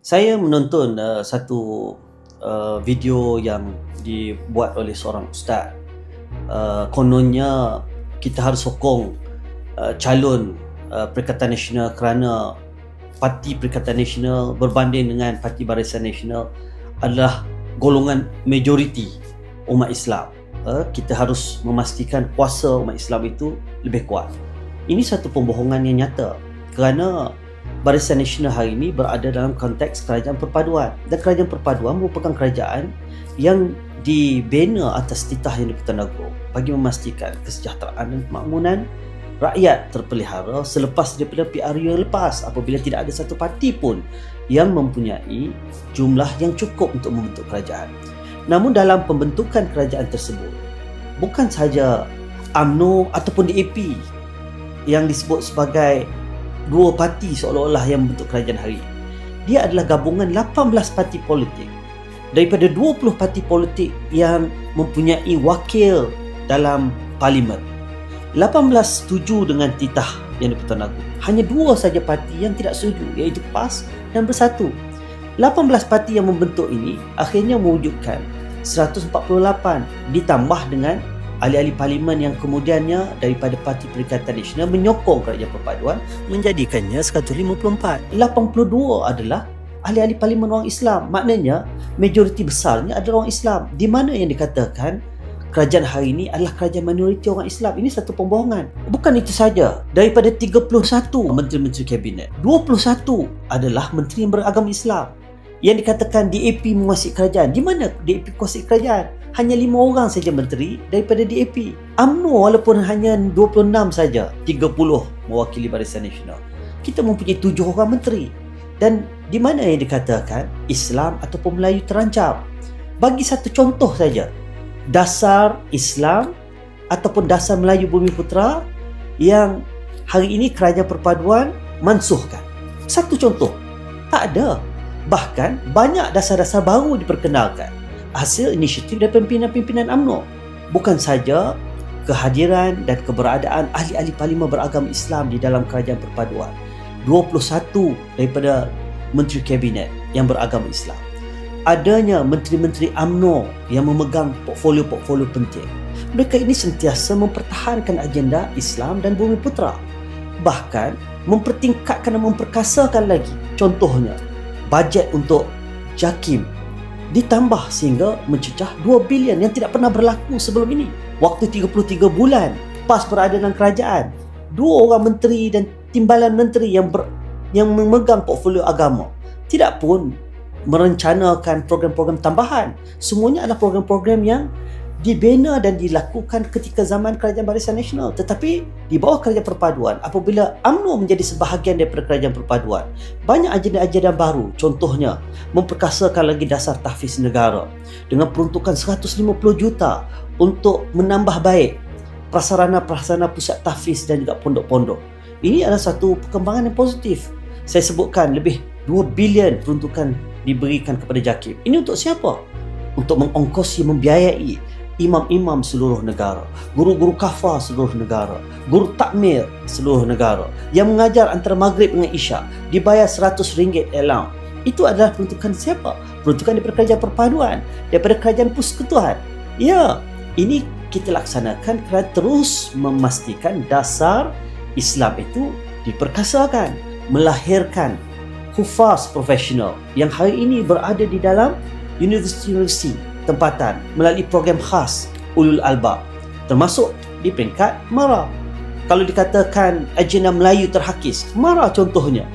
Saya menonton uh, satu uh, video yang dibuat oleh seorang ustaz. Uh, kononnya kita harus sokong uh, calon uh, Perikatan Nasional kerana Parti Perikatan Nasional berbanding dengan Parti Barisan Nasional adalah golongan majoriti umat Islam. Uh, kita harus memastikan kuasa umat Islam itu lebih kuat. Ini satu pembohongan yang nyata kerana Barisan Nasional hari ini berada dalam konteks kerajaan perpaduan dan kerajaan perpaduan merupakan kerajaan yang dibina atas titah yang dipertandagong bagi memastikan kesejahteraan dan kemakmunan rakyat terpelihara selepas daripada PRU yang lepas apabila tidak ada satu parti pun yang mempunyai jumlah yang cukup untuk membentuk kerajaan. Namun dalam pembentukan kerajaan tersebut bukan sahaja UMNO ataupun DAP yang disebut sebagai dua parti seolah-olah yang membentuk kerajaan hari ini. Dia adalah gabungan 18 parti politik daripada 20 parti politik yang mempunyai wakil dalam parlimen. 18 setuju dengan titah yang dipertandangkan. Hanya dua saja parti yang tidak setuju iaitu PAS dan Bersatu. 18 parti yang membentuk ini akhirnya mewujudkan 148 ditambah dengan ahli-ahli parlimen yang kemudiannya daripada Parti Perikatan Nasional menyokong kerajaan perpaduan menjadikannya 154. 82 adalah ahli-ahli parlimen orang Islam. Maknanya majoriti besarnya adalah orang Islam. Di mana yang dikatakan kerajaan hari ini adalah kerajaan minoriti orang Islam. Ini satu pembohongan. Bukan itu saja. Daripada 31 menteri-menteri kabinet, 21 adalah menteri yang beragama Islam. Yang dikatakan DAP menguasai kerajaan. Di mana DAP menguasai kerajaan? Hanya lima orang saja menteri daripada DAP. UMNO walaupun hanya 26 saja, 30 mewakili Barisan Nasional. Kita mempunyai tujuh orang menteri. Dan di mana yang dikatakan Islam ataupun Melayu terancam? Bagi satu contoh saja. Dasar Islam ataupun dasar Melayu Bumi Putra yang hari ini kerajaan perpaduan mansuhkan. Satu contoh. Tak ada. Bahkan banyak dasar-dasar baru diperkenalkan hasil inisiatif dari pimpinan-pimpinan UMNO. Bukan saja kehadiran dan keberadaan ahli-ahli parlimen beragama Islam di dalam kerajaan perpaduan. 21 daripada menteri kabinet yang beragama Islam. Adanya menteri-menteri UMNO yang memegang portfolio-portfolio penting. Mereka ini sentiasa mempertahankan agenda Islam dan bumi putra. Bahkan mempertingkatkan dan memperkasakan lagi. Contohnya, bajet untuk JAKIM ditambah sehingga mencecah 2 bilion yang tidak pernah berlaku sebelum ini. Waktu 33 bulan pas berada kerajaan, dua orang menteri dan timbalan menteri yang ber, yang memegang portfolio agama tidak pun merencanakan program-program tambahan. Semuanya adalah program-program yang dibina dan dilakukan ketika zaman Kerajaan Barisan Nasional. Tetapi di bawah Kerajaan Perpaduan apabila UMNO menjadi sebahagian daripada Kerajaan Perpaduan banyak agenda-agenda baru contohnya memperkasakan lagi dasar tahfiz negara dengan peruntukan 150 juta untuk menambah baik prasarana-prasarana pusat tahfiz dan juga pondok-pondok. Ini adalah satu perkembangan yang positif. Saya sebutkan lebih 2 bilion peruntukan diberikan kepada JAKIM ini untuk siapa? untuk mengongkosi membiayai imam-imam seluruh negara, guru-guru kafar seluruh negara, guru takmir seluruh negara yang mengajar antara maghrib dengan isyak dibayar RM100 allowance. Itu adalah peruntukan siapa? Peruntukan daripada kerajaan perpaduan, daripada kerajaan persekutuan. Ya, ini kita laksanakan kerana terus memastikan dasar Islam itu diperkasakan, melahirkan hufaz profesional yang hari ini berada di dalam universiti-universiti tempatan melalui program khas Ulul Albab termasuk di peringkat Mara. Kalau dikatakan agenda Melayu terhakis, Mara contohnya.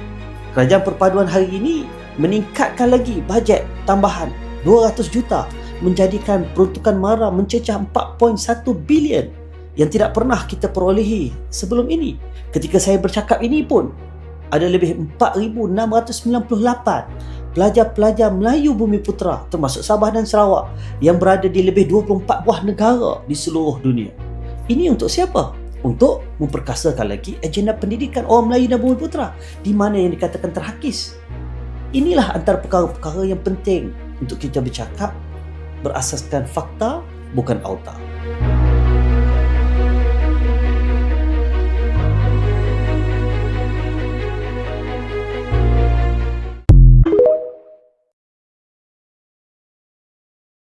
Kerajaan Perpaduan hari ini meningkatkan lagi bajet tambahan 200 juta menjadikan peruntukan Mara mencecah 4.1 bilion yang tidak pernah kita perolehi sebelum ini. Ketika saya bercakap ini pun ada lebih 4698 pelajar-pelajar Melayu Bumi Putra termasuk Sabah dan Sarawak yang berada di lebih 24 buah negara di seluruh dunia. Ini untuk siapa? Untuk memperkasakan lagi agenda pendidikan orang Melayu dan Bumi Putra di mana yang dikatakan terhakis. Inilah antara perkara-perkara yang penting untuk kita bercakap berasaskan fakta bukan auta.